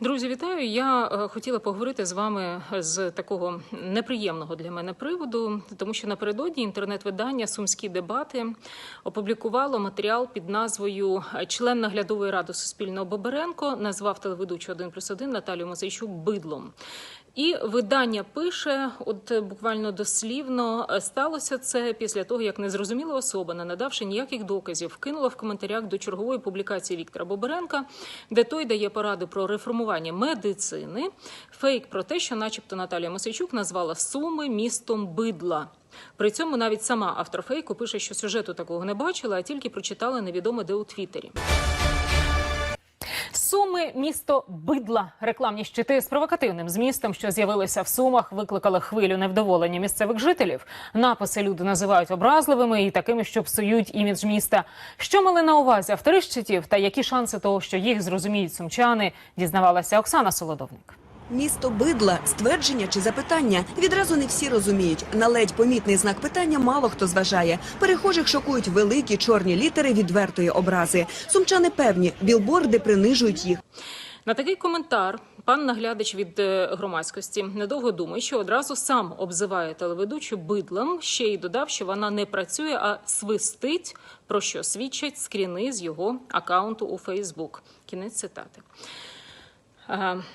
Друзі, вітаю. Я е, хотіла поговорити з вами з такого неприємного для мене приводу, тому що напередодні інтернет-видання Сумські дебати опублікувало матеріал під назвою Член наглядової ради Суспільного Боберенко назвав телеведучу 1 плюс 1 Наталію Мосейчук бидлом. І видання пише, от е, буквально дослівно, е, сталося це після того, як незрозуміла особа, не надавши ніяких доказів, вкинула в коментарях до чергової публікації Віктора Боберенка, де той дає поради про реформування медицини, фейк про те, що, начебто, Наталія Мосейчук назвала Суми містом бидла. При цьому навіть сама автор фейку пише, що сюжету такого не бачила, а тільки прочитала невідоме де у Твіттері. Суми місто бидла. Рекламні щити з провокативним змістом, що з'явилися в сумах, викликали хвилю невдоволення місцевих жителів. Написи люди називають образливими і такими, що псують імідж міста. Що мали на увазі автори щитів та які шанси того, що їх зрозуміють сумчани, дізнавалася Оксана Солодовник. Місто бидла ствердження чи запитання відразу не всі розуміють. На ледь помітний знак питання мало хто зважає. Перехожих шокують великі чорні літери відвертої образи. Сумчани певні, білборди принижують їх. На такий коментар пан наглядач від е, громадськості недовго думає, що одразу сам обзиває телеведучу бидлом. Ще й додав, що вона не працює, а свистить, про що свідчать скріни з його акаунту у Фейсбук. Кінець цитати.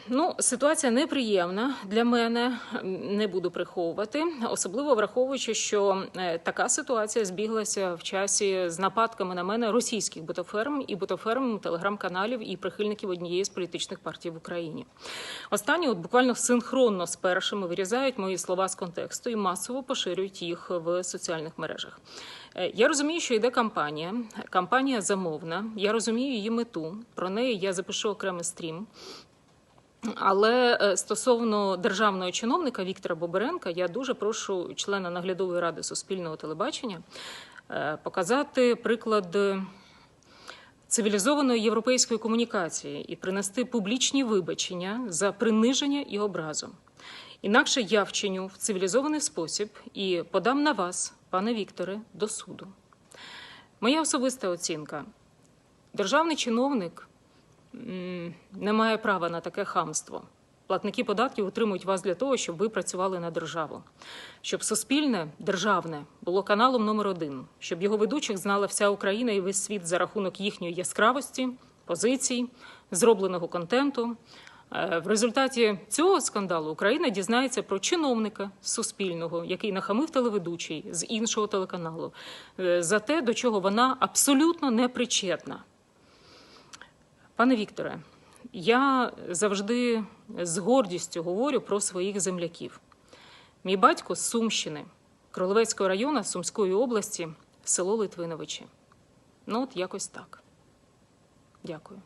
Ну, ситуація неприємна для мене, не буду приховувати, особливо враховуючи, що е, така ситуація збіглася в часі з нападками на мене російських ботоферм і ботоферм телеграм-каналів і прихильників однієї з політичних партій в Україні. Останні от буквально синхронно з першими вирізають мої слова з контексту і масово поширюють їх в соціальних мережах. Е, Я розумію, що йде кампанія. Кампанія замовна. Я розумію її мету. Про неї я запишу окремий стрім. Але е, стосовно державного чиновника Віктора Боберенка, я дуже прошу члена наглядової ради Суспільного телебачення е, показати приклад е, цивілізованої європейської комунікації і принести публічні вибачення за приниження і образу. Інакше я вчиню в цивілізований спосіб і подам на вас, пане Вікторе, до суду. Моя особиста оцінка: державний чиновник не має права на таке хамство. Платники податків утримують вас для того, щоб ви працювали на державу, щоб суспільне державне було каналом номер один, щоб його ведучих знала вся Україна і весь світ за рахунок їхньої яскравості, позицій, зробленого контенту. Е, В результаті цього скандалу Україна дізнається про чиновника Суспільного, який нахамив телеведучий з іншого телеканалу, е, за те, до чого вона абсолютно не причетна. Пане Вікторе, я завжди з гордістю говорю про своїх земляків. Мій батько з Сумщини, Кролевецького району Сумської області, село Литвиновичі. Ну, от якось так. Дякую.